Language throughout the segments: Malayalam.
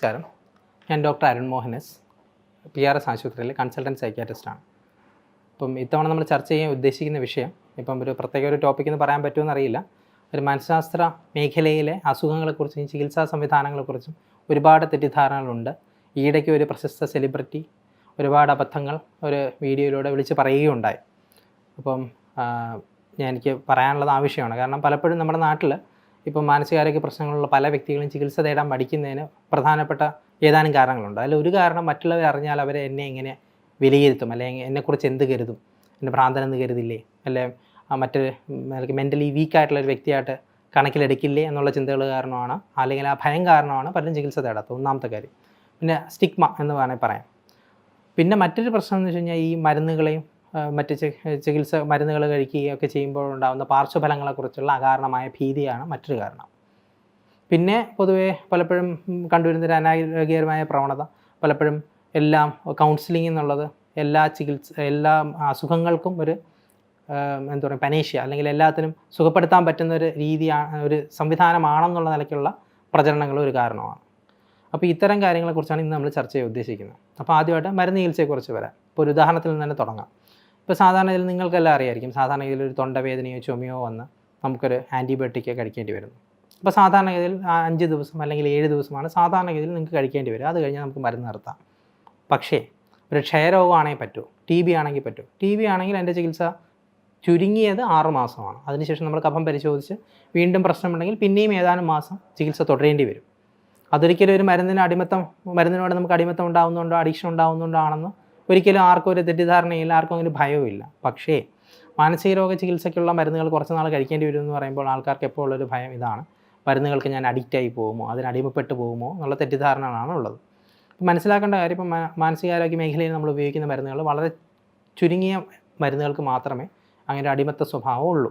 നമസ്കാരം. ഞാൻ doctor Arun Mohan P R S ആശുപത്രിയിലെ കൺസൾട്ടന്റ് സൈക്യാട്രിസ്റ്റാണ്. ഇപ്പം ഇത്തവണ നമ്മൾ ചർച്ച ചെയ്യാൻ ഉദ്ദേശിക്കുന്ന വിഷയം ഇപ്പം ഒരു പ്രത്യേക ഒരു ടോപ്പിക് എന്ന് പറയാൻ പറ്റുമെന്ന് അറിയില്ല. ഒരു മനഃശാസ്ത്ര മേഖലയിലെ അസുഖങ്ങളെക്കുറിച്ചും ചികിത്സാ സംവിധാനങ്ങളെക്കുറിച്ചും ഒരുപാട് തെറ്റിദ്ധാരണകളുണ്ട്. ഈയിടയ്ക്ക് ഒരു പ്രശസ്ത സെലിബ്രിറ്റി ഒരുപാട് അബദ്ധങ്ങൾ ഒരു വീഡിയോയിലൂടെ വിളിച്ച് പറയുകയുണ്ടായി. അപ്പം ഞാൻ എനിക്ക് പറയാനുള്ളത് ആവശ്യമാണ് കാരണം പലപ്പോഴും നമ്മുടെ നാട്ടിൽ ഇപ്പം മാനസികാരോഗ്യ പ്രശ്നങ്ങളുള്ള പല വ്യക്തികളും ചികിത്സ തേടാൻ മടിക്കുന്നതിന് പ്രധാനപ്പെട്ട ഏതാനും കാരണങ്ങളുണ്ട്. അതിൽ ഒരു കാരണം മറ്റുള്ളവർ അറിഞ്ഞാൽ അവരെ എന്നെ എങ്ങനെ വിലയിരുത്തും? അല്ലെങ്കിൽ എന്നെക്കുറിച്ച് എന്ത് കരുതും? എന്നെ ഭ്രാന്തനെന്ന് കരുതില്ലേ? അല്ലെ മറ്റൊരു മറ്റൊരു മെന്റലി വീക്കായിട്ടുള്ള ഒരു വ്യക്തിയായിട്ട് കണക്കിലെടുക്കില്ലേ എന്നുള്ള ചിന്തകൾ കാരണമാണ്. അല്ലെങ്കിൽ ആ ഭയം കാരണമാണ് പലരും ചികിത്സ തേടാത്തത്. ഒന്നാമത്തെ കാര്യം. പിന്നെ സ്റ്റിഗ്മ എന്ന് വേണമെങ്കിൽ പറയാം. പിന്നെ മറ്റൊരു പ്രശ്നം എന്ന് വെച്ച് കഴിഞ്ഞാൽ ഈ മരുന്നുകളെയും മറ്റ് ചികിത്സ മരുന്നുകൾ കഴിക്കുകയൊക്കെ ചെയ്യുമ്പോൾ ഉണ്ടാകുന്ന പാർശ്വഫലങ്ങളെക്കുറിച്ചുള്ള അകാരണമായ ഭീതിയാണ് മറ്റൊരു കാരണം. പിന്നെ പൊതുവേ പലപ്പോഴും കണ്ടുവരുന്നൊരു അനാരോഗ്യകരമായ പ്രവണത പലപ്പോഴും എല്ലാം കൗൺസിലിംഗ് എന്നുള്ളത് എല്ലാ ചികിത്സ എല്ലാ അസുഖങ്ങൾക്കും ഒരു എന്താ പറയുക പനേഷ്യ അല്ലെങ്കിൽ എല്ലാത്തിനും സുഖപ്പെടുത്താൻ പറ്റുന്ന ഒരു രീതിയാണ് ഒരു സംവിധാനമാണെന്നുള്ള നിലയ്ക്കുള്ള പ്രചരണങ്ങൾ ഒരു കാരണമാണ്. അപ്പോൾ ഇത്തരം കാര്യങ്ങളെക്കുറിച്ചാണ് ഇന്ന് നമ്മൾ ചർച്ച ചെയ്യാൻ ഉദ്ദേശിക്കുന്നത്. അപ്പോൾ ആദ്യമായിട്ട് മരുന്ന് ചികിത്സയെക്കുറിച്ച് വരാം. ഇപ്പോൾ ഒരു ഉദാഹരണത്തിൽ നിന്ന് തന്നെ തുടങ്ങാം. ഇപ്പോൾ സാധാരണ ഇതിൽ നിങ്ങൾക്കെല്ലാം അറിയായിരിക്കും. സാധാരണ ഇതിൽ ഒരു തൊണ്ടവേദനയോ ചുമയോ വന്ന് നമുക്കൊരു ആന്റിബയോട്ടിക് കഴിക്കേണ്ടി വരുന്നു. അപ്പോൾ സാധാരണഗതിയിൽ ഇതിൽ അഞ്ച് ദിവസം അല്ലെങ്കിൽ ഏഴ് ദിവസമാണ് സാധാരണ ഇതിൽ നിങ്ങൾക്ക് കഴിക്കേണ്ടി വരും. അത് കഴിഞ്ഞാൽ നമുക്ക് മരുന്ന് നിർത്താം. പക്ഷേ ഒരു ക്ഷയരോഗമാണെങ്കിൽ പറ്റുമോ ടി ബി ആണെങ്കിൽ പറ്റുമോ ടി ബി ആണെങ്കിൽ എന്റെ ചികിത്സ ചുരുങ്ങിയത് ആറ് മാസമാണ്. അതിനുശേഷം നമ്മൾ കഫം പരിശോധിച്ച് വീണ്ടും പ്രശ്നമുണ്ടെങ്കിൽ പിന്നെയും ഏതാനും മാസം ചികിത്സ തുടരേണ്ടി വരും. അതൊരിക്കലും ഒരു മരുന്നിന് അടിമത്തം മരുന്നിനോട് നമുക്ക് അടിമത്തം ഉണ്ടാകുന്നുണ്ടോ അഡിക്ഷൻ ഉണ്ടാകുന്നുണ്ടോ ആണെന്ന് ഒരിക്കലും ആർക്കും ഒരു തെറ്റിദ്ധാരണയില്ല ആർക്കും ഒരു ഭയവുമില്ല. പക്ഷേ മാനസിക രോഗ ചികിത്സയ്ക്കുള്ള മരുന്നുകൾ കുറച്ച് നാൾ കഴിക്കേണ്ടി വരും എന്ന് പറയുമ്പോൾ ആൾക്കാർക്ക് എപ്പോൾ ഉള്ളൊരു ഭയം ഇതാണ്. മരുന്നുകൾക്ക് ഞാൻ അഡിക്റ്റായി പോകുമോ? അതിന് അടിമപ്പെട്ട് പോകുമോ? എന്നുള്ള തെറ്റിദ്ധാരണകളാണ് ഉള്ളത്. മനസ്സിലാക്കേണ്ട കാര്യം ഇപ്പം മാനസികാരോഗ്യ മേഖലയിൽ നമ്മൾ ഉപയോഗിക്കുന്ന മരുന്നുകൾ വളരെ ചുരുങ്ങിയ മരുന്നുകൾക്ക് മാത്രമേ അങ്ങനെ അടിമത്ത സ്വഭാവം ഉള്ളൂ.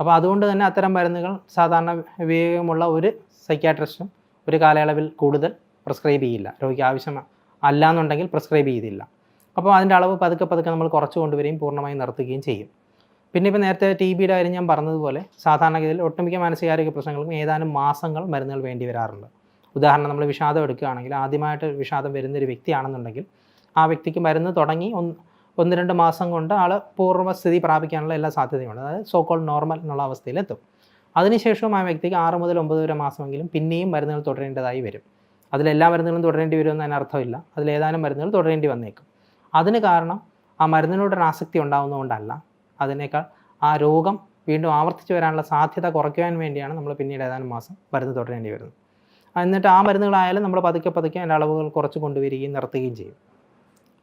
അപ്പോൾ അതുകൊണ്ട് തന്നെ അത്തരം മരുന്നുകൾ സാധാരണ ഉപയോഗമുള്ള ഒരു സൈക്യാട്രിസ്റ്റും ഒരു കാലയളവിൽ കൂടുതൽ പ്രിസ്ക്രൈബ് ചെയ്യില്ല. രോഗിക്ക് ആവശ്യം അല്ല എന്നുണ്ടെങ്കിൽ പ്രിസ്ക്രൈബ് ചെയ്തില്ല. അപ്പോൾ അതിന്റെ അളവ് പതുക്കെ പതുക്കെ നമ്മൾ കുറച്ച് കൊണ്ടുവരികയും പൂർണമായും നിർത്തുകയും ചെയ്യും. പിന്നെ ഇപ്പോൾ നേരത്തെ ടി ബിയുടെ കാര്യം ഞാൻ പറഞ്ഞതുപോലെ സാധാരണഗതിയിൽ ഒട്ടുമിക്ക മാനസികാരോഗ്യ പ്രശ്നങ്ങൾക്കും ഏതാനും മാസങ്ങൾ മരുന്നുകൾ വേണ്ടി വരാറുണ്ട്. ഉദാഹരണം നമ്മൾ വിഷാദം എടുക്കുകയാണെങ്കിൽ ആദ്യമായിട്ട് വിഷാദം വരുന്നൊരു വ്യക്തിയാണെന്നുണ്ടെങ്കിൽ ആ വ്യക്തിക്ക് മരുന്ന് തുടങ്ങി ഒന്ന് ഒന്ന് രണ്ട് മാസം കൊണ്ട് ആൾ പൂർവസ്ഥിതി പ്രാപിക്കാനുള്ള എല്ലാ സാധ്യതയുമുണ്ട്. അതായത് സോക്കോൾ നോർമൽ എന്നുള്ള അവസ്ഥയിലെത്തും. അതിനുശേഷവും ആ വ്യക്തിക്ക് ആറ് മുതൽ ഒമ്പത് വരെ മാസമെങ്കിലും പിന്നെയും മരുന്നുകൾ തുടരേണ്ടതായി വരും. അതിലെല്ലാ മരുന്നുകളും തുടരേണ്ടി വരുമെന്ന് അതിന് അർത്ഥമില്ല അതിലേതാനും മരുന്നുകൾ തുടരേണ്ടി വന്നേക്കും. അതിന് കാരണം ആ മരുന്നിനോടൊരു ആസക്തി ഉണ്ടാകുന്നതുകൊണ്ടല്ല അതിനേക്കാൾ ആ രോഗം വീണ്ടും ആവർത്തിച്ച് വരാനുള്ള സാധ്യത കുറയ്ക്കുവാൻ വേണ്ടിയാണ് നമ്മൾ പിന്നീട് ഏതാനും മാസം മരുന്ന് തുടരേണ്ടി വരുന്നത്. എന്നിട്ട് ആ മരുന്നുകളായാലും നമ്മൾ പതുക്കെ പതുക്കെ അതിന്റെ അളവുകൾ കുറച്ച് കൊണ്ടുവരികയും നിർത്തുകയും ചെയ്യും.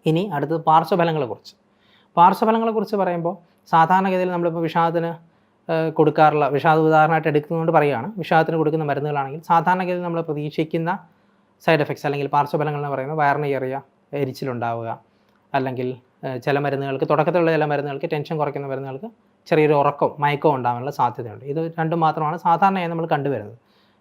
ഇനി അടുത്തത് പാർശ്വഫലങ്ങളെക്കുറിച്ച്. പാർശ്വഫലങ്ങളെക്കുറിച്ച് പറയുമ്പോൾ സാധാരണഗതിയിൽ നമ്മളിപ്പോൾ വിഷാദത്തിന് കൊടുക്കാറുള്ള വിഷാദ ഉദാഹരണമായിട്ട് എടുക്കുന്നതുകൊണ്ട് പറയുകയാണ്. വിഷാദത്തിന് കൊടുക്കുന്ന മരുന്നുകളാണെങ്കിൽ സാധാരണഗതിയിൽ നമ്മൾ പ്രതീക്ഷിക്കുന്ന സൈഡ് എഫക്ട്സ് അല്ലെങ്കിൽ പാർശ്വഫലങ്ങൾ എന്ന് പറയുന്നത് വയറിന് കയറിയ എരിച്ചിലുണ്ടാവുക അല്ലെങ്കിൽ ചില മരുന്നുകൾക്ക് തുടക്കത്തിലുള്ള ചില മരുന്നുകൾക്ക് ടെൻഷൻ കുറയ്ക്കുന്ന മരുന്നുകൾക്ക് ചെറിയൊരു ഉറക്കം മയക്കവും ഉണ്ടാകാനുള്ള സാധ്യതയുണ്ട്. ഇത് രണ്ടും മാത്രമാണ് സാധാരണയായി നമ്മൾ കണ്ടുവരുന്നത്.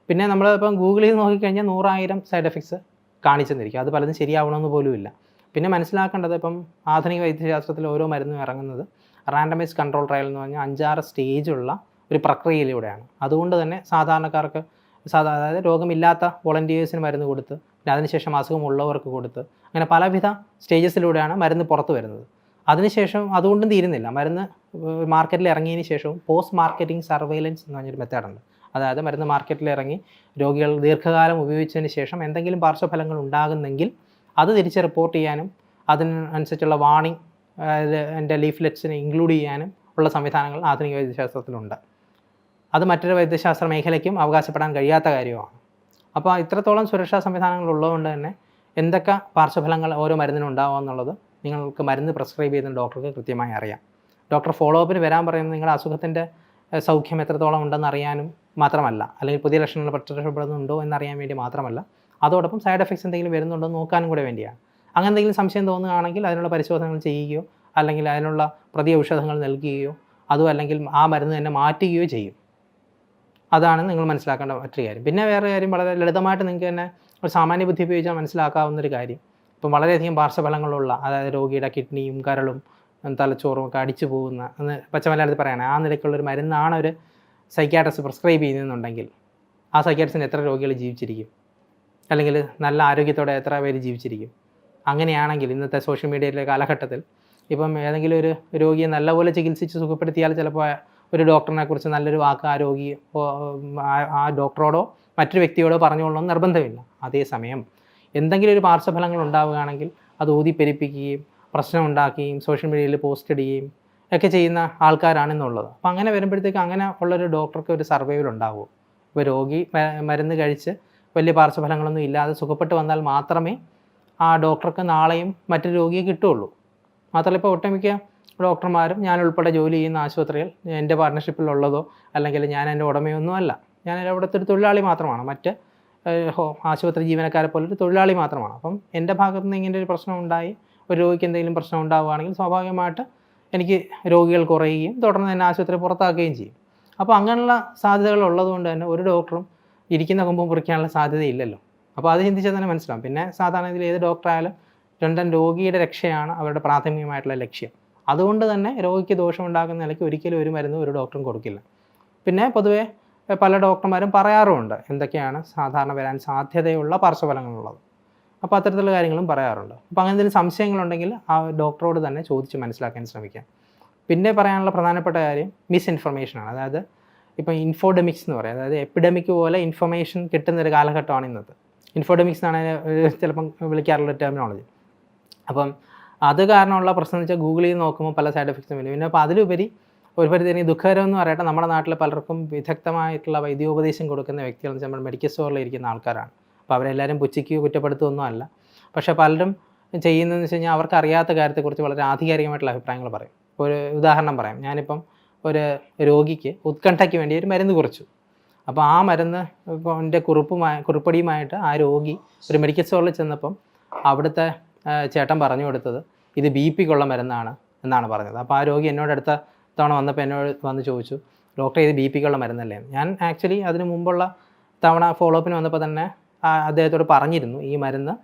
പിന്നെ നമ്മൾ ഇപ്പം ഗൂഗിളിൽ നോക്കിക്കഴിഞ്ഞാൽ നൂറായിരം സൈഡ് എഫക്ട്സ് കാണിച്ചെന്നിരിക്കും. അത് പലതും ശരിയാവണമെന്ന് പോലുമില്ല. പിന്നെ മനസ്സിലാക്കേണ്ടത് ഇപ്പം ആധുനിക വൈദ്യശാസ്ത്രത്തിൽ ഓരോ മരുന്നും ഇറങ്ങുന്നത് റാൻഡമൈസ് കൺട്രോൾ ട്രയൽ എന്ന് പറഞ്ഞാൽ അഞ്ചാറ് സ്റ്റേജുള്ള ഒരു പ്രക്രിയയിലൂടെയാണ്. അതുകൊണ്ട് തന്നെ സാധാരണക്കാർക്ക് സാധാ അതായത് രോഗമില്ലാത്ത വോളണ്ടിയേഴ്സിന് മരുന്ന് കൊടുത്ത് പിന്നെ അതിനുശേഷം അസുഖമുള്ളവർക്ക് കൊടുത്ത് അങ്ങനെ പലവിധ സ്റ്റേജസിലൂടെയാണ് മരുന്ന് പുറത്ത് വരുന്നത്. അതിനുശേഷം അതുകൊണ്ടും തീരുന്നില്ല. മരുന്ന് മാർക്കറ്റിൽ ഇറങ്ങിയതിന് ശേഷവും പോസ്റ്റ് മാർക്കറ്റിംഗ് സർവൈലൻസ് എന്ന് പറഞ്ഞൊരു മെത്തേഡുണ്ട് അതായത് മരുന്ന് മാർക്കറ്റിൽ ഇറങ്ങി രോഗികൾ ദീർഘകാലം ഉപയോഗിച്ചതിന് ശേഷം എന്തെങ്കിലും പാർശ്വഫലങ്ങൾ ഉണ്ടാകുന്നെങ്കിൽ അത് തിരിച്ച് റിപ്പോർട്ട് ചെയ്യാനും അതിനനുസരിച്ചുള്ള വാണിംഗ് എന്റെ ലീഫ്ലെറ്റ്സിനെ ഇൻക്ലൂഡ് ചെയ്യാനും ഉള്ള സംവിധാനങ്ങൾ ആധുനിക വൈദ്യശാസ്ത്രത്തിലുണ്ട്. അത് മറ്റൊരു വൈദ്യശാസ്ത്ര മേഖലയ്ക്കും അവകാശപ്പെടാൻ കഴിയാത്ത കാര്യമാണ് അപ്പോൾ ഇത്രത്തോളം സുരക്ഷാ സംവിധാനങ്ങൾ ഉള്ളതുകൊണ്ട് തന്നെ എന്തൊക്കെ പാർശ്വഫലങ്ങൾ ഓരോ മരുന്നിനും ഉണ്ടാവുക എന്നുള്ളത് നിങ്ങൾക്ക് മരുന്ന് പ്രിസ്ക്രൈബ് ചെയ്യുന്ന ഡോക്ടർക്ക് കൃത്യമായി അറിയാം. ഡോക്ടർ ഫോളോ അപ്പിന് വരാൻ പറയുന്നത് നിങ്ങളുടെ അസുഖത്തിന്റെ സൗഖ്യം എത്രത്തോളം ഉണ്ടെന്ന് അറിയാനും മാത്രമല്ല. അല്ലെങ്കിൽ പുതിയ ലക്ഷണങ്ങൾ പ്രത്യക്ഷപ്പെടുന്നുണ്ടോ എന്നറിയാൻ വേണ്ടി മാത്രമല്ല. അതോടൊപ്പം സൈഡ് എഫക്ട്സ് എന്തെങ്കിലും വരുന്നുണ്ടോ എന്ന് നോക്കാനും കൂടെ വേണ്ടിയാണ്. അങ്ങനെ എന്തെങ്കിലും സംശയം തോന്നുകയാണെങ്കിൽ അതിനുള്ള പരിശോധനകൾ ചെയ്യുകയോ അല്ലെങ്കിൽ അതിനുള്ള പ്രതി ഔഷധങ്ങൾ നൽകുകയോ അതും അല്ലെങ്കിൽ ആ മരുന്ന് തന്നെ മാറ്റുകയോ ചെയ്യും. അതാണ് നിങ്ങൾ മനസ്സിലാക്കേണ്ട മറ്റൊരു കാര്യം. പിന്നെ വേറെ കാര്യം വളരെ ലളിതമായിട്ട് നിങ്ങൾക്ക് തന്നെ ഒരു സാമാന്യ ബുദ്ധി ഉപയോഗിച്ചാൽ മനസ്സിലാക്കാവുന്ന ഒരു കാര്യം. ഇപ്പം വളരെയധികം പാർശ്വഫലങ്ങളുള്ള അതായത് രോഗിയുടെ കിഡ്നിയും കരളും തലച്ചോറും ഒക്കെ അടിച്ചു പോകുന്ന എന്ന് പച്ചമലയാളത്തിൽ പറയണേ ആ നിലയ്ക്കുള്ള ഒരു മരുന്നാണ് ഒരു സൈക്യാട്രിസ്റ്റ് പ്രിസ്ക്രൈബ് ചെയ്യുന്നുണ്ടെങ്കിൽ ആ സൈക്യാട്രിസ്റ്റിന് എത്ര രോഗികൾ ജീവിച്ചിരിക്കും? അല്ലെങ്കിൽ നല്ല ആരോഗ്യത്തോടെ എത്ര പേര് ജീവിച്ചിരിക്കും? അങ്ങനെയാണെങ്കിൽ ഇന്നത്തെ സോഷ്യൽ മീഡിയയിലെ കാലഘട്ടത്തിൽ ഇപ്പം ഏതെങ്കിലും ഒരു രോഗിയെ നല്ലപോലെ ചികിത്സിച്ച് സുഖപ്പെടുത്തിയാൽ ചിലപ്പോൾ ഒരു ഡോക്ടറിനെ കുറിച്ച് നല്ലൊരു വാക്ക് ആ രോഗി ആ- ഡോക്ടറോടോ മറ്റൊരു വ്യക്തിയോടോ പറഞ്ഞുകൊള്ളണം നിർബന്ധമില്ല. അതേസമയം എന്തെങ്കിലും ഒരു പാർശ്വഫലങ്ങൾ ഉണ്ടാവുകയാണെങ്കിൽ അത് ഊതിപ്പെരിപ്പിക്കുകയും പ്രശ്നം ഉണ്ടാക്കുകയും സോഷ്യൽ മീഡിയയിൽ പോസ്റ്റ് ഇടുകയും ഒക്കെ ചെയ്യുന്ന ആൾക്കാരാണെന്നുള്ളത്. അപ്പം അങ്ങനെ വരുമ്പോഴത്തേക്ക് അങ്ങനെ ഉള്ളൊരു ഡോക്ടർക്ക് ഒരു സർവൈവൽ ഉണ്ടാവുമോ ഇപ്പോൾ രോഗി മരുന്ന് കഴിച്ച് വലിയ പാർശ്വഫലങ്ങളൊന്നും ഇല്ലാതെ സുഖപ്പെട്ട് വന്നാൽ മാത്രമേ ആ ഡോക്ടർക്ക് നാളെയും മറ്റൊരു രോഗിയെ കിട്ടുകയുള്ളൂ. മാത്രമല്ല ഇപ്പോൾ ഒട്ടുമിക്ക ഡോക്ടർമാരും ഞാൻ ഉൾപ്പെടെ ജോലി ചെയ്യുന്ന ആശുപത്രികൾ എന്റെ പാർട്ട്ണർഷിപ്പിലുള്ളതോ അല്ലെങ്കിൽ ഞാൻ എന്റെ ഉടമയൊന്നും അല്ല. ഞാൻ അവിടുത്തെ ഒരു തൊഴിലാളി മാത്രമാണ്. മറ്റ് ആശുപത്രി ജീവനക്കാരെ പോലെ ഒരു തൊഴിലാളി മാത്രമാണ്. അപ്പം എന്റെ ഭാഗത്ത് നിന്ന് ഇങ്ങനെ ഒരു പ്രശ്നം ഉണ്ടായി ഒരു രോഗിക്ക് എന്തെങ്കിലും പ്രശ്നം ഉണ്ടാവുകയാണെങ്കിൽ സ്വാഭാവികമായിട്ട് എനിക്ക് രോഗികൾ കുറയുകയും തുടർന്ന് തന്നെ ആശുപത്രി പുറത്താക്കുകയും ചെയ്യും. അപ്പോൾ അങ്ങനെയുള്ള സാധ്യതകൾ ഉള്ളതുകൊണ്ട് തന്നെ ഒരു ഡോക്ടറും ഇരിക്കുന്ന കുമ്പം മുറിക്കാനുള്ള സാധ്യതയില്ലല്ലോ. അപ്പോൾ അത് ചിന്തിച്ചാൽ തന്നെ മനസ്സിലാവും. പിന്നെ സാധാരണ ഇതിൽ ഏത് ഡോക്ടറായാലും രണ്ടും രോഗിയുടെ രക്ഷയാണ് അവരുടെ പ്രാഥമികമായിട്ടുള്ള ലക്ഷ്യം. അതുകൊണ്ട് തന്നെ രോഗിക്ക് ദോഷമുണ്ടാക്കുന്ന നിലയ്ക്ക് ഒരിക്കലും ഒരു മരുന്നും ഒരു ഡോക്ടറും കൊടുക്കില്ല. പിന്നെ പൊതുവേ പല ഡോക്ടർമാരും പറയാറുമുണ്ട് എന്തൊക്കെയാണ് സാധാരണ വരാൻ സാധ്യതയുള്ള പാർശ്വഫലങ്ങളുള്ളത്. അപ്പോൾ അത്തരത്തിലുള്ള കാര്യങ്ങളും പറയാറുണ്ട്. അപ്പോൾ അങ്ങനെ എന്തെങ്കിലും സംശയങ്ങളുണ്ടെങ്കിൽ ആ ഡോക്ടറോട് തന്നെ ചോദിച്ച് മനസ്സിലാക്കാൻ ശ്രമിക്കാം. പിന്നെ പറയാനുള്ള പ്രധാനപ്പെട്ട കാര്യം മിസ്ഇൻഫർമേഷനാണ് അതായത് ഇപ്പോൾ ഇൻഫോഡെമിക്സ് എന്ന് പറയും. അതായത് എപ്പിഡമിക് പോലെ ഇൻഫർമേഷൻ കിട്ടുന്ന ഒരു കാലഘട്ടമാണ് ഇന്നത്തെ. ഇൻഫോഡെമിക്സ് എന്നാണ് ചിലപ്പം വിളിക്കാറുള്ള ടെർമിനോളജി അപ്പം അത് കാരണമുള്ള പ്രശ്നം എന്ന് വെച്ചാൽ ഗൂഗിളിൽ നിന്ന് നോക്കുമ്പോൾ പല സൈഡ് എഫക്ട്സും വരും. പിന്നെ അപ്പോൾ അതിലുപരി ഒരു പരിധി എനിക്ക് ദുഃഖകരം എന്ന് പറയട്ടെ നമ്മുടെ നാട്ടിൽ പലർക്കും വിദഗ്ധമായിട്ടുള്ള വൈദ്യോപദേശം കൊടുക്കുന്ന വ്യക്തികൾ എന്ന് വെച്ചാൽ നമ്മൾ മെഡിക്കൽ സ്റ്റോറിൽ ഇരിക്കുന്ന ആൾക്കാരാണ്. അപ്പോൾ അവരെല്ലാവരും പുച്ഛിക്കുകയോ കുറ്റപ്പെടുത്തുകയൊന്നും അല്ല. പക്ഷേ പലരും ചെയ്യുന്നതെന്ന് വെച്ച് കഴിഞ്ഞാൽ അവർക്ക് അറിയാത്ത കാര്യത്തെക്കുറിച്ച് വളരെ ആധികാരികമായിട്ടുള്ള അഭിപ്രായങ്ങൾ പറയും. ഒരു ഉദാഹരണം പറയാം. ഞാനിപ്പം ഒരു രോഗിക്ക് ഉത്കണ്ഠയ്ക്ക് വേണ്ടി ഒരു മരുന്ന് കുറച്ചു. അപ്പോൾ ആ മരുന്ന് എന്റെ കുറിപ്പുമായി കുറിപ്പടിയുമായിട്ട് ആ രോഗി ഒരു മെഡിക്കൽ സ്റ്റോറിൽ ചെന്നപ്പം അവിടുത്തെ ചേട്ടൻ പറഞ്ഞു കൊടുത്തത് ഇത് ബി പിക്കുള്ള മരുന്നാണ് എന്നാണ് പറഞ്ഞത്. അപ്പോൾ ആ രോഗി എന്നോട് അടുത്ത തവണ വന്നപ്പോൾ എന്നോട് വന്ന് ചോദിച്ചു ഡോക്ടർ ഇത് ബി പിക്കുള്ള മരുന്നല്ലേ? ഞാൻ ആക്ച്വലി അതിന് മുമ്പുള്ള തവണ ഫോളോ അപ്പിന് വന്നപ്പോൾ തന്നെ അദ്ദേഹത്തോട് പറഞ്ഞിരുന്നു ഈ മരുന്ന്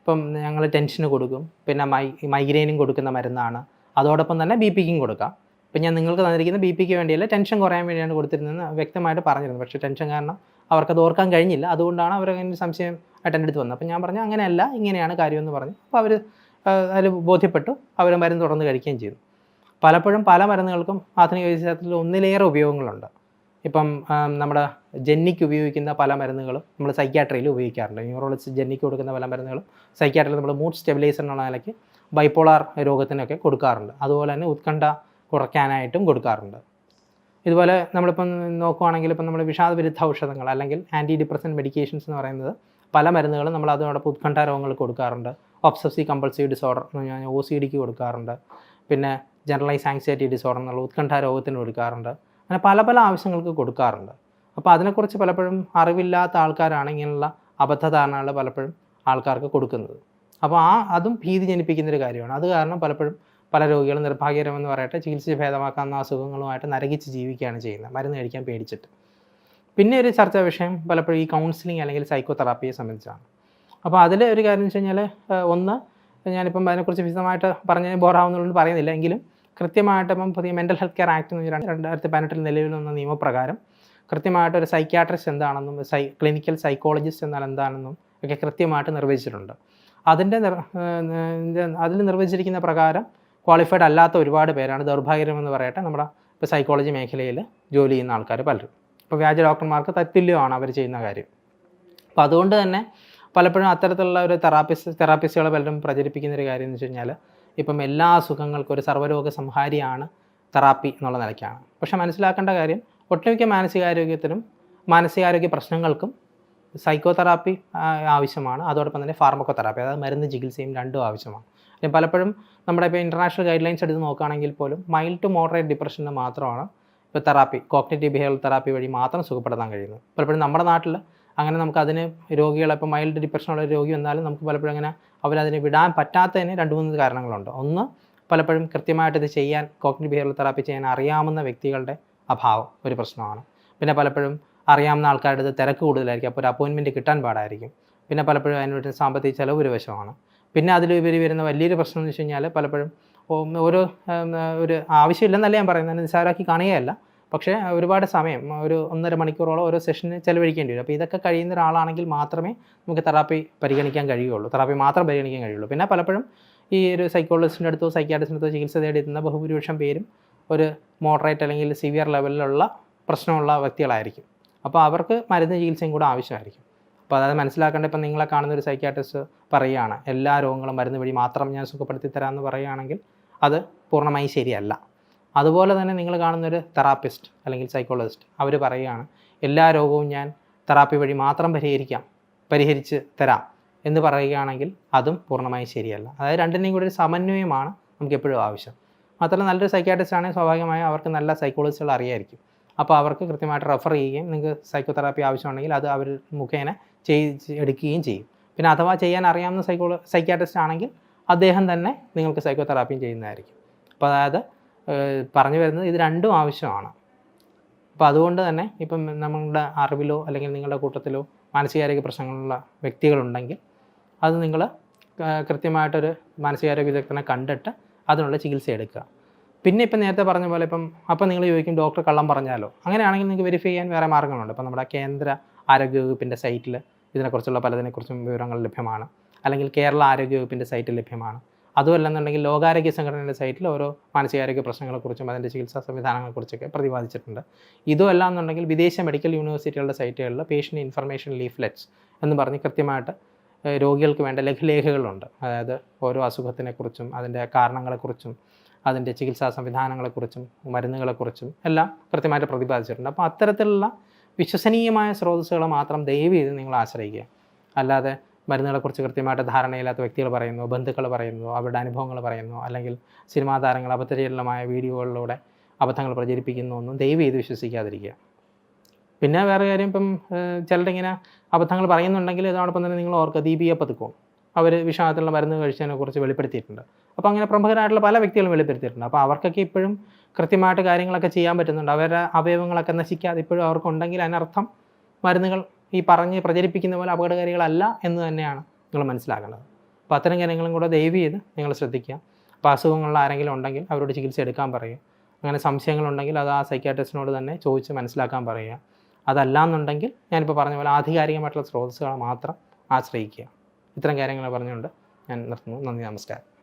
ഇപ്പം ഞങ്ങൾ ടെൻഷന് കൊടുക്കും പിന്നെ മൈ മൈഗ്രെയിനും കൊടുക്കുന്ന മരുന്നാണ്. അതോടൊപ്പം തന്നെ ബി പിക്കും കൊടുക്കാം. ഇപ്പം ഞാൻ നിങ്ങൾക്ക് തന്നിരിക്കുന്ന ബി പിക്ക് വേണ്ടിയല്ല ടെൻഷൻ കുറയാൻ വേണ്ടിയാണ് കൊടുത്തിരുന്നതെന്ന് വ്യക്തമായിട്ട് പറഞ്ഞിരുന്നു. പക്ഷേ ടെൻഷൻ കാരണം അവർക്കത് ഓർക്കാൻ കഴിഞ്ഞില്ല. അതുകൊണ്ടാണ് അവർ അങ്ങനെ സംശയം അറ്റൻഡ് എടുത്ത് വന്നത്. അപ്പം ഞാൻ പറഞ്ഞു അങ്ങനെയല്ല ഇങ്ങനെയാണ് കാര്യമെന്ന് പറഞ്ഞു. അപ്പോൾ അവർ അതിൽ ബോധ്യപ്പെട്ടു. അവർ മരുന്ന് തുടർന്ന് കഴിക്കുകയും ചെയ്തു. പലപ്പോഴും പല മരുന്നുകൾക്കും ആധുനിക വൈദ്യശാസ്ത്രത്തിൽ ഒന്നിലേറെ ഉപയോഗങ്ങളുണ്ട്. ഇപ്പം നമ്മുടെ ജെന്നിക്ക് ഉപയോഗിക്കുന്ന പല മരുന്നുകളും നമ്മൾ സൈക്യാട്രിയിൽ ഉപയോഗിക്കാറുണ്ട്. ന്യൂറോളജിസ്റ്റ് ജെന്നിക്ക് കൊടുക്കുന്ന പല മരുന്നുകളും സൈക്യാട്രിയിൽ നമ്മൾ മൂഡ് സ്റ്റെബിലൈസർ എന്നുള്ള നിലയ്ക്ക് ബൈപ്പോളാർ രോഗത്തിനൊക്കെ കൊടുക്കാറുണ്ട്. അതുപോലെ തന്നെ ഉത്കണ്ഠ കുറയ്ക്കാനായിട്ടും കൊടുക്കാറുണ്ട്. ഇതുപോലെ നമ്മളിപ്പം നോക്കുവാണെങ്കിൽ ഇപ്പം നമ്മൾ വിഷാദ വിരുദ്ധ ഔഷധങ്ങൾ അല്ലെങ്കിൽ ആന്റി ഡിപ്രസന്റ് മെഡിക്കേഷൻസ് എന്ന് പറയുന്നത് പല മരുന്നുകളും നമ്മൾ അതോടൊപ്പം ഉത്കണ്ഠ രോഗങ്ങൾ കൊടുക്കാറുണ്ട്. Obsessive compulsive disorder O C ഡിക്ക് കൊടുക്കാറുണ്ട്. പിന്നെ ജനറലൈസ് ആങ്സൈറ്റി ഡിസോർഡർ എന്നുള്ള ഉത്കണ്ഠ രോഗത്തിന് കൊടുക്കാറുണ്ട്. അങ്ങനെ പല പല ആവശ്യങ്ങൾക്ക് കൊടുക്കാറുണ്ട്. അപ്പോൾ അതിനെക്കുറിച്ച് പലപ്പോഴും അറിവില്ലാത്ത ആൾക്കാരാണ് ഇങ്ങനെയുള്ള അബദ്ധധാരണകൾ പലപ്പോഴും ആൾക്കാർക്ക് കൊടുക്കുന്നത്. അപ്പോൾ ആ അതും ഭീതി ജനിപ്പിക്കുന്നൊരു കാര്യമാണ്. അത് കാരണം പലപ്പോഴും പല രോഗികളും നിർഭാഗ്യകരമെന്ന് പറയട്ടെ ചികിത്സിച്ച് ഭേദമാക്കാവുന്ന അസുഖങ്ങളുമായിട്ട് നരകിച്ച് ജീവിക്കുകയാണ് ചെയ്യുന്നത്. മരുന്ന് കഴിക്കാൻ പേടിച്ചിട്ട്. പിന്നെ ഒരു ചർച്ചാ വിഷയം പലപ്പോഴും ഈ കൗൺസിലിംഗ് അല്ലെങ്കിൽ സൈക്കോതെറാപ്പിയെ സംബന്ധിച്ചാണ്. അപ്പോൾ അതിൽ ഒരു കാര്യം വെച്ച് കഴിഞ്ഞാൽ ഒന്ന് ഞാനിപ്പം അതിനെക്കുറിച്ച് വിശദമായിട്ട് പറഞ്ഞ് ബോറാവുന്നതുകൊണ്ട് പറയുന്നില്ല. എങ്കിലും കൃത്യമായിട്ട് ഇപ്പം പുതിയ മെന്റൽ ഹെൽത്ത് കെയർ ആക്ട് എന്ന് രണ്ടായിരത്തി പതിനെട്ടിൽ നിലവിൽ വന്ന നിയമപ്രകാരം കൃത്യമായിട്ട് ഒരു സൈക്യാട്രിസ്റ്റ് എന്താണെന്നും സൈ ക്ലിനിക്കൽ സൈക്കോളജിസ്റ്റ് എന്നാൽ എന്താണെന്നും ഒക്കെ കൃത്യമായിട്ട് നിർവചിച്ചിട്ടുണ്ട്. അതിന്റെ അതിൽ നിർവചിച്ചിരിക്കുന്ന പ്രകാരം ക്വാളിഫൈഡ് അല്ലാത്ത ഒരുപാട് പേരാണ് ദൗർഭാഗ്യമെന്ന് പറയട്ടെ നമ്മുടെ ഇപ്പോൾ സൈക്കോളജി മേഖലയിൽ ജോലി ചെയ്യുന്ന ആൾക്കാർ പലരും. ഇപ്പോൾ വ്യാജ ഡോക്ടർമാർക്ക് തത്തുല്യമാണ് അവർ ചെയ്യുന്ന കാര്യം. അപ്പോൾ അതുകൊണ്ട് തന്നെ പലപ്പോഴും അത്തരത്തിലുള്ള ഒരു തെറാപ്പിസ്റ്റ് തെറാപ്പിസ്റ്റുകളെ പലരും പ്രചരിപ്പിക്കുന്ന ഒരു കാര്യം എന്ന് വെച്ച് കഴിഞ്ഞാൽ ഇപ്പം എല്ലാ അസുഖങ്ങൾക്കും ഒരു സർവരോഗ സംഹാരിയാണ് തെറാപ്പി എന്നുള്ള നിലയ്ക്കാണ്. പക്ഷേ മനസ്സിലാക്കേണ്ട കാര്യം ഒട്ടുമിക്ക മാനസികാരോഗ്യത്തിനും മാനസികാരോഗ്യ പ്രശ്നങ്ങൾക്കും സൈക്കോ തെറാപ്പി ആവശ്യമാണ്. അതോടൊപ്പം തന്നെ ഫാർമക്കോ തെറാപ്പി അതായത് മരുന്ന് ചികിത്സയും രണ്ടും ആവശ്യമാണ്. അല്ലെങ്കിൽ പലപ്പോഴും നമ്മുടെ ഇപ്പോൾ ഇന്റർനാഷണൽ ഗൈഡ് ലൈൻസ് എടുത്ത് നോക്കുകയാണെങ്കിൽ പോലും മൈൽഡ് ടു മോഡറേറ്റ് ഡിപ്രഷന് മാത്രമാണ് ഇപ്പോൾ തെറാപ്പി കോഗ്നേറ്റീവ് ബിഹേവിയർ തെറാപ്പി വഴി മാത്രം സുഖപ്പെടുത്താൻ കഴിയുന്നത്. പലപ്പോഴും നമ്മുടെ നാട്ടിൽ അങ്ങനെ നമുക്ക് അതിന് രോഗികളെ ഇപ്പോൾ മൈൽഡ് ഡിപ്രഷനുള്ള രോഗി വന്നാലും നമുക്ക് പലപ്പോഴും അങ്ങനെ അവരതിനെ വിടാൻ പറ്റാത്തതിന് രണ്ട് മൂന്ന് കാരണങ്ങളുണ്ട്. ഒന്ന് പലപ്പോഴും കൃത്യമായിട്ട് ഇത് ചെയ്യാൻ കോഗ്നിറ്റീവ് ബിഹേവിയർ തെറാപ്പി ചെയ്യാൻ അറിയാവുന്ന വ്യക്തികളുടെ അഭാവം ഒരു പ്രശ്നമാണ്. പിന്നെ പലപ്പോഴും അറിയാവുന്ന ആൾക്കാരുടെ അടുത്ത് തിരക്ക് കൂടുതലായിരിക്കും. അപ്പോൾ ഒരു അപ്പോയിൻമെന്റ് കിട്ടാൻ പാടായിരിക്കും. പിന്നെ പലപ്പോഴും അതിന് വേണ്ടി സാമ്പത്തിക ചിലവ് ഒരു വശമാണ് പിന്നെ അതിലുപരി വരുന്ന വലിയൊരു പ്രശ്നം എന്ന് വെച്ച് കഴിഞ്ഞാൽ പലപ്പോഴും ഓരോ ഒരു ആവശ്യമില്ലെന്നല്ല ഞാൻ പറയുന്നത്. നിസ്സാരമാക്കി കാണുകയല്ല. പക്ഷേ ഒരുപാട് സമയം ഒരു ഒന്നര മണിക്കൂറോളം ഓരോ സെഷന് ചിലവഴിക്കേണ്ടി വരും. അപ്പോൾ ഇതൊക്കെ കഴിയുന്ന ഒരാളാണെങ്കിൽ മാത്രമേ നമുക്ക് തെറാപ്പി പരിഗണിക്കാൻ കഴിയുള്ളൂ തെറാപ്പി മാത്രം പരിഗണിക്കാൻ കഴിയുള്ളൂ. പിന്നെ പലപ്പോഴും ഈ ഒരു സൈക്കോളജിസ്റ്റിന്റെ അടുത്തോ സൈക്യാട്രിസ്റ്റിന്റെ അടുത്തോ ചികിത്സ തേടിയെത്തുന്ന ബഹുഭൂരിപക്ഷം പേരും ഒരു മോഡറേറ്റ് അല്ലെങ്കിൽ സിവിയർ ലെവലിലുള്ള പ്രശ്നമുള്ള വ്യക്തികളായിരിക്കും. അപ്പോൾ അവർക്ക് മരുന്ന് ചികിത്സയും കൂടെ ആവശ്യമായിരിക്കും. അപ്പോൾ അതായത് മനസ്സിലാക്കേണ്ട ഇപ്പം നിങ്ങളെ കാണുന്ന ഒരു സൈക്യാട്രിസ്റ്റ് പറയുകയാണ് എല്ലാ രോഗങ്ങളും മരുന്ന് വഴി മാത്രം ഞാൻ സുഖപ്പെടുത്തി തരാമെന്ന് പറയുകയാണെങ്കിൽ അത് പൂർണമായും ശരിയല്ല. അതുപോലെ തന്നെ നിങ്ങൾ കാണുന്നൊരു തെറാപ്പിസ്റ്റ് അല്ലെങ്കിൽ സൈക്കോളജിസ്റ്റ് അവർ പറയുകയാണ് എല്ലാ രോഗവും ഞാൻ തെറാപ്പി വഴി മാത്രം പരിഹരിക്കാം പരിഹരിച്ച് തരാം എന്ന് പറയുകയാണെങ്കിൽ അതും പൂർണമായും ശരിയല്ല. അതായത് രണ്ടിനെയും കൂടി ഒരു സമന്വയമാണ് നമുക്ക് എപ്പോഴും ആവശ്യം. മാത്രമല്ല നല്ലൊരു സൈക്കാട്രിസ്റ്റ് ആണെങ്കിൽ സ്വാഭാവികമായും അവർക്ക് നല്ല സൈക്കോളജിസ്റ്റുകൾ അറിയായിരിക്കും. അപ്പോൾ അവർക്ക് കൃത്യമായിട്ട് റെഫർ ചെയ്യുകയും നിങ്ങൾക്ക് സൈക്കോതെറാപ്പി ആവശ്യമുണ്ടെങ്കിൽ അത് അവർ മുഖേന ചെയ്ത് എടുക്കുകയും ചെയ്യും. പിന്നെ അഥവാ ചെയ്യാൻ അറിയാവുന്ന സൈക്കോള സൈക്കാട്രിസ്റ്റ് ആണെങ്കിൽ അദ്ദേഹം തന്നെ നിങ്ങൾക്ക് സൈക്കോതെറാപ്പിയും ചെയ്യുന്നതായിരിക്കും. അപ്പോൾ അതായത് പറഞ്ഞു വരുന്നത് ഇത് രണ്ടും ആവശ്യമാണ്. അപ്പോൾ അതുകൊണ്ട് തന്നെ ഇപ്പം നമ്മളുടെ അറിവിലോ അല്ലെങ്കിൽ നിങ്ങളുടെ കൂട്ടത്തിലോ മാനസികാരോഗ്യ പ്രശ്നങ്ങളുള്ള വ്യക്തികളുണ്ടെങ്കിൽ അത് നിങ്ങൾ കൃത്യമായിട്ടൊരു മാനസികാരോഗ്യ വിദഗ്ധനെ കണ്ടിട്ട് അതിനുള്ള ചികിത്സ എടുക്കുക. പിന്നെ ഇപ്പം നേരത്തെ പറഞ്ഞ പോലെ ഇപ്പം അപ്പം നിങ്ങൾ ചോദിക്കും ഡോക്ടർ കള്ളം പറഞ്ഞാലോ? അങ്ങനെയാണെങ്കിൽ നിങ്ങൾക്ക് വെരിഫൈ ചെയ്യാൻ വേറെ മാർഗങ്ങളുണ്ട് ഇപ്പം നമ്മുടെ കേന്ദ്ര ആരോഗ്യ വകുപ്പിന്റെ സൈറ്റിൽ ഇതിനെക്കുറിച്ചുള്ള പലതിനെക്കുറിച്ചും വിവരങ്ങൾ ലഭ്യമാണ്. അല്ലെങ്കിൽ കേരള ആരോഗ്യ വകുപ്പിന്റെ സൈറ്റിൽ ലഭ്യമാണ്. അതുമല്ലെന്നുണ്ടെങ്കിൽ ലോകാരോഗ്യ സംഘടനയുടെ സൈറ്റിൽ ഓരോ മാനസികാരോഗ്യ പ്രശ്നങ്ങളെക്കുറിച്ചും അതിന്റെ ചികിത്സാ സംവിധാനങ്ങളെക്കുറിച്ചൊക്കെ പ്രതിപാദിച്ചിട്ടുണ്ട്. ഇതും അല്ല എന്നുണ്ടെങ്കിൽ വിദേശ മെഡിക്കൽ യൂണിവേഴ്സിറ്റികളുടെ സൈറ്റുകളിൽ പേഷ്യന്റ് ഇൻഫർമേഷൻ ലീഫ്ലെറ്റ്സ് എന്ന് പറഞ്ഞ് കൃത്യമായിട്ട് രോഗികൾക്ക് വേണ്ട ലഘുലേഖകളുണ്ട് അതായത് ഓരോ അസുഖത്തിനെക്കുറിച്ചും അതിന്റെ കാരണങ്ങളെക്കുറിച്ചും അതിന്റെ ചികിത്സാ സംവിധാനങ്ങളെക്കുറിച്ചും മരുന്നുകളെക്കുറിച്ചും എല്ലാം കൃത്യമായിട്ട് പ്രതിപാദിച്ചിട്ടുണ്ട്. അപ്പോൾ അത്തരത്തിലുള്ള വിശ്വസനീയമായ സ്രോതസ്സുകളെ മാത്രം ദയവ് ചെയ്ത് നിങ്ങൾ ആശ്രയിക്കുക. അല്ലാതെ മരുന്നുകളെക്കുറിച്ച് കൃത്യമായിട്ട് ധാരണയില്ലാത്ത വ്യക്തികൾ പറയുന്നു ബന്ധുക്കൾ പറയുന്നു അവരുടെ അനുഭവങ്ങൾ പറയുന്നു അല്ലെങ്കിൽ സിനിമാ താരങ്ങൾ അബദ്ധജലമായ വീഡിയോകളിലൂടെ അബദ്ധങ്ങൾ പ്രചരിപ്പിക്കുന്നു ഒന്നും ദയവ് ചെയ്ത് വിശ്വസിക്കാതിരിക്കുക. പിന്നെ വേറെ കാര്യം ഇപ്പം ചിലരിങ്ങനെ അബദ്ധങ്ങൾ പറയുന്നുണ്ടെങ്കിൽ ഇതോടൊപ്പം തന്നെ നിങ്ങൾ ഓർക്കുക ദീപിക പതുക്കോൺ അവർ വിഷാദത്തിലുള്ള മരുന്ന് കഴിച്ചതിനെ കുറിച്ച് വെളിപ്പെടുത്തിയിട്ടുണ്ട്. അപ്പോൾ അങ്ങനെ പ്രമുഖരായിട്ടുള്ള പല വ്യക്തികളും വെളിപ്പെടുത്തിയിട്ടുണ്ട്. അപ്പോൾ അവർക്കൊക്കെ ഇപ്പോഴും കൃത്യമായിട്ട് കാര്യങ്ങളൊക്കെ ചെയ്യാൻ പറ്റുന്നുണ്ട്. അവരുടെ അവയവങ്ങളൊക്കെ നശിക്കാതെ ഇപ്പോഴും അവർക്കുണ്ടെങ്കിൽ അതിനർത്ഥം മരുന്നുകൾ ഈ പറഞ്ഞ് പ്രചരിപ്പിക്കുന്ന പോലെ അപകടകാരികളല്ല എന്ന് തന്നെയാണ് നിങ്ങൾ മനസ്സിലാക്കേണ്ടത്. അപ്പോൾ അത്തരം ജനങ്ങളും കൂടെ ദയവ് ചെയ്ത് നിങ്ങൾ ശ്രദ്ധിക്കുക. അപ്പോൾ അസുഖങ്ങളിൽ ആരെങ്കിലും ഉണ്ടെങ്കിൽ അവരോട് ചികിത്സ എടുക്കാൻ പറയുക. അങ്ങനെ സംശയങ്ങളുണ്ടെങ്കിൽ അത് ആ സൈക്യാട്രിസ്റ്റിനോട് തന്നെ ചോദിച്ച് മനസ്സിലാക്കാൻ പറയുക. അതല്ല എന്നുണ്ടെങ്കിൽ ഞാനിപ്പോൾ പറഞ്ഞ പോലെ ആധികാരികമായിട്ടുള്ള സ്രോതസ്സുകളെ മാത്രം ആശ്രയിക്കുക. ഇത്തരം കാര്യങ്ങൾ പറഞ്ഞുകൊണ്ട് ഞാൻ നിർത്തുന്നു. നന്ദി നമസ്കാരം.